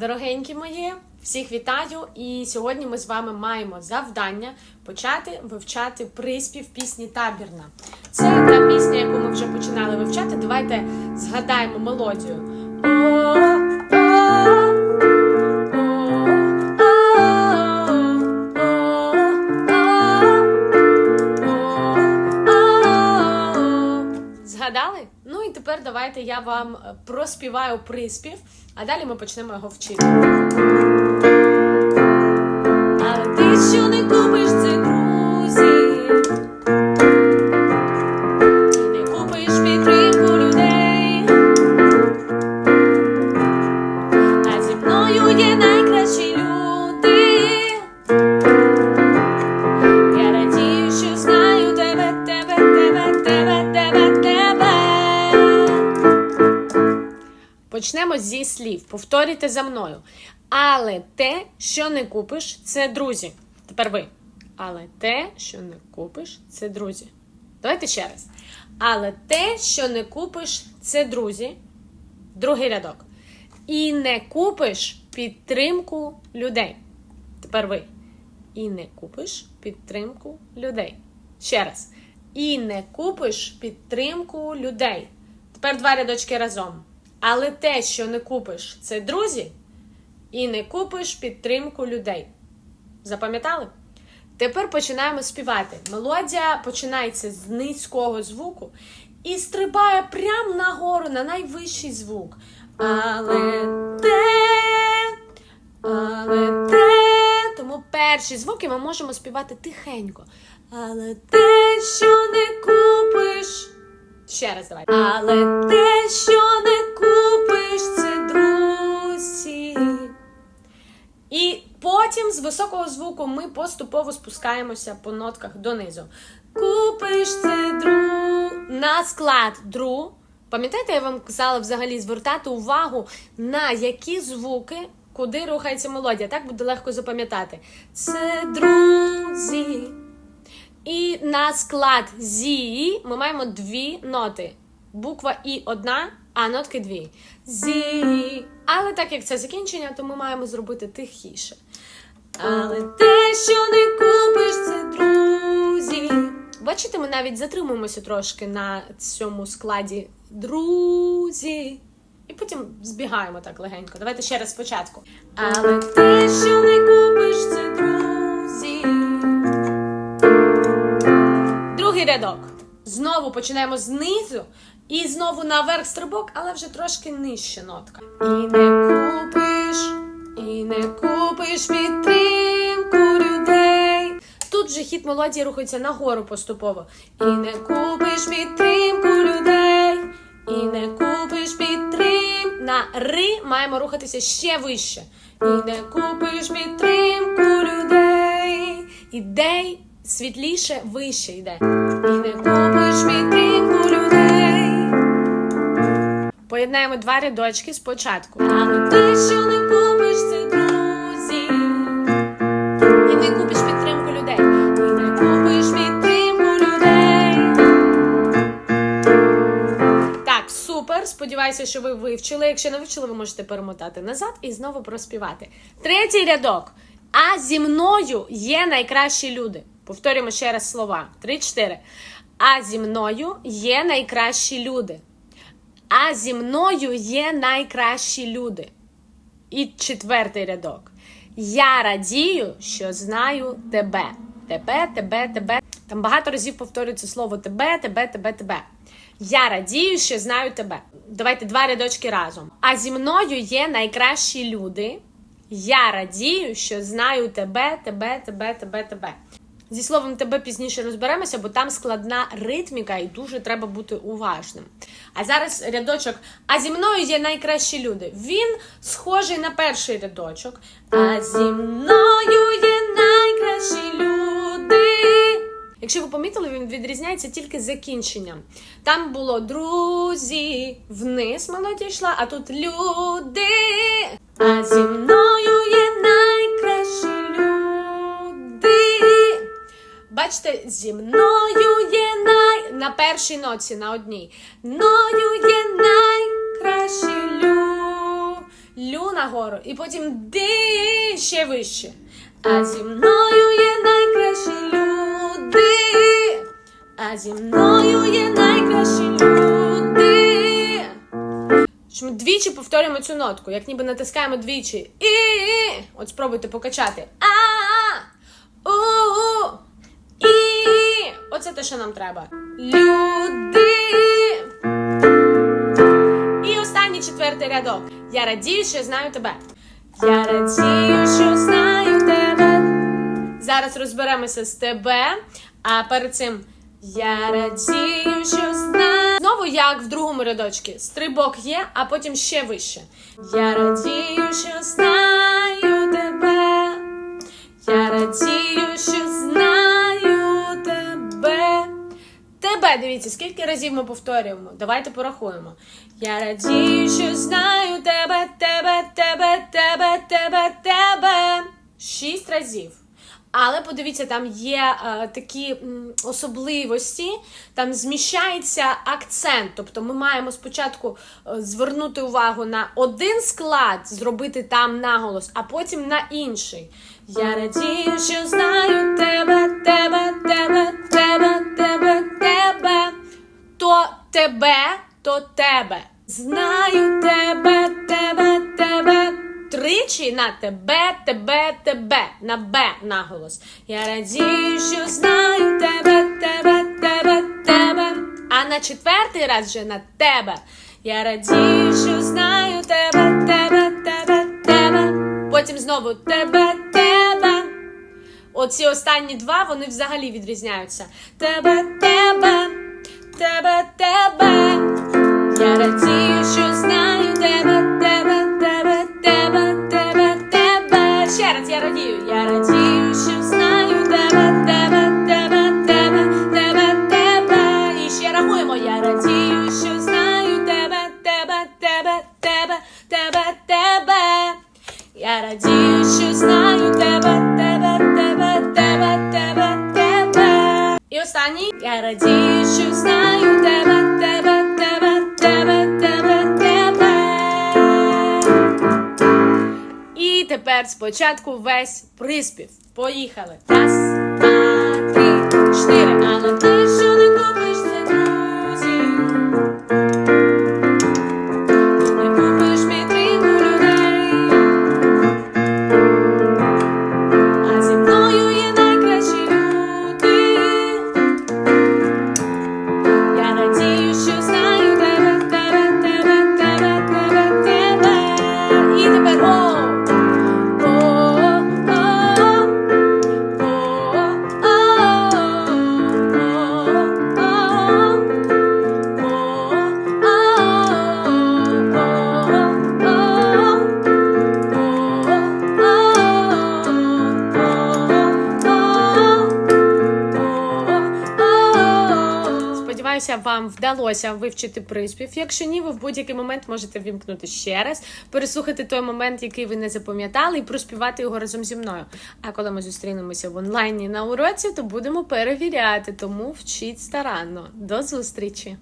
Дорогенькі мої, всіх вітаю! І сьогодні ми з вами маємо завдання почати вивчати приспів пісні Табірна. Це та пісня, яку ми вже починали вивчати. Давайте згадаємо мелодію. Я вам е, проспіваю приспів, а далі ми почнемо його вчити. Почнемо зі слів. Повторюйте за мною. Але те, що не купиш, це друзі. Тепер ви. Але те, що не купиш, це друзі. Давайте ще раз. Але те, що не купиш, це друзі. Другий рядок. І не купиш підтримку людей. Тепер ви. І не купиш підтримку людей. Ще раз. І не купиш підтримку людей. Тепер два рядочки разом. Але те, що не купиш, це друзі, і не купиш підтримку людей. Запам'ятали? Тепер починаємо співати. Мелодія починається з низького звуку і стрибає прямо нагору на найвищий звук. Але те, але те. Тому перші звуки ми можемо співати тихенько. Але те, що не купиш. Ще раз давай. Але те, що звуку ми поступово спускаємося по нотках донизу. Купиш це дру на склад дру. Пам'ятаєте, я вам казала взагалі звертати увагу на які звуки, куди рухається мелодія. Так буде легко запам'ятати. Це друзі. І на склад зі ми маємо дві ноти. Буква І одна, а нотки дві. Зі. Але так як це закінчення, то ми маємо зробити тихіше. Але те, що не купиш, це друзі. Бачите, ми навіть затримуємося трошки на цьому складі друзі. І потім збігаємо так легенько. Давайте ще раз спочатку. Але те, що не купиш, це друзі. Другий рядок. Знову починаємо знизу і знову наверх стрибок, але вже трошки нижче нотка. І не купиш, і не купиш людей. Тут же хід мелодії рухається нагору поступово. І не купиш підтримку людей, і не купиш підтрим. На ри маємо рухатися ще вище. І не купиш підтримку людей. Ідей світліше вище йде. І не купиш підтримку людей. Поєднаємо два рядочки спочатку. Але ти, що не купиш, це Сподіваюся, що ви вивчили. Якщо не вивчили, ви можете перемотати назад і знову проспівати. Третій рядок. А зі мною є найкращі люди. Повторюємо ще раз слова. Три-чотири. А зі мною є найкращі люди. А зі мною є найкращі люди. І четвертий рядок. Я радію, що знаю тебе. Тебе, тебе, тебе. Там багато разів повторюється слово тебе, тебе, тебе, тебе. Я радію, що знаю тебе. Давайте два рядочки разом. А зі мною є найкращі люди. Я радію, що знаю тебе, тебе, тебе, тебе, тебе. Зі словом тебе пізніше розберемося, бо там складна ритміка і дуже треба бути уважним. А зараз рядочок. А зі мною є найкращі люди. Він схожий на перший рядочок. А зі мною є найкращі люди. Якщо ви помітили, він відрізняється тільки закінченням. Там було друзі, вниз мелодія йшла, а тут люди. А зі мною є найкращі люди. Бачите, зі мною є най... на першій ноці на одній. Мною є найкращі люди. лю нагору, і потім ди ще вище. А зі мною є найкращі люди. А зі мною є найкращі люди. Що ми двічі повторюємо цю нотку, як ніби натискаємо двічі. І. От спробуйте покачати. А. У. І. Оце те, що нам треба. Люди. І останній четвертий рядок. Я радію, що знаю тебе. Я радію, що знаю тебе. Зараз розберемося з тебе, а перед цим я радію, що знаю. Знову як в другому рядочці. Стрибок є, а потім ще вище. Я радію, що знаю тебе. Я радію, що знаю тебе. Тебе, дивіться, скільки разів ми повторюємо. Давайте порахуємо. Я радію, що знаю тебе, тебе, тебе, тебе, тебе, тебе. Шість разів. Але подивіться, там є е, такі м, особливості, там зміщається акцент. Тобто ми маємо спочатку е, звернути увагу на один склад, зробити там наголос, а потім на інший. Я радію, що знаю тебе, тебе, тебе, тебе, тебе, тебе. То тебе, то тебе. Знаю тебе, тебе, тебе. Тричі на тебе, тебе, тебе. На Б наголос. Я радію, що знаю тебе, тебе, тебе, тебе. А на четвертий раз вже на тебе. Я радію, що знаю тебе, тебе, тебе, тебе. Потім знову тебе, тебе. Оці останні два вони взагалі відрізняються. Тебе, тебе, тебе, тебе. Я радію, що знаю я радію. Що знаю тебе, тебе, тебе, тебе, тебе, тебе. Ще рахуємо. Я радію, знаю тебе, тебе, тебе, тебе, тебе, тебе. Я радію, знаю тебе, тебе, тебе, тебе, тебе, тебе. І останній. Я радію, знаю тебе, тебе, тебе, тебе, тепер спочатку весь приспів. Поїхали. Раз, два, вам вдалося вивчити приспів. Якщо ні, ви в будь-який момент можете вімкнути ще раз, переслухати той момент, який ви не запам'ятали, і проспівати його разом зі мною. А коли ми зустрінемося в онлайні на уроці, то будемо перевіряти. Тому вчіть старанно. До зустрічі!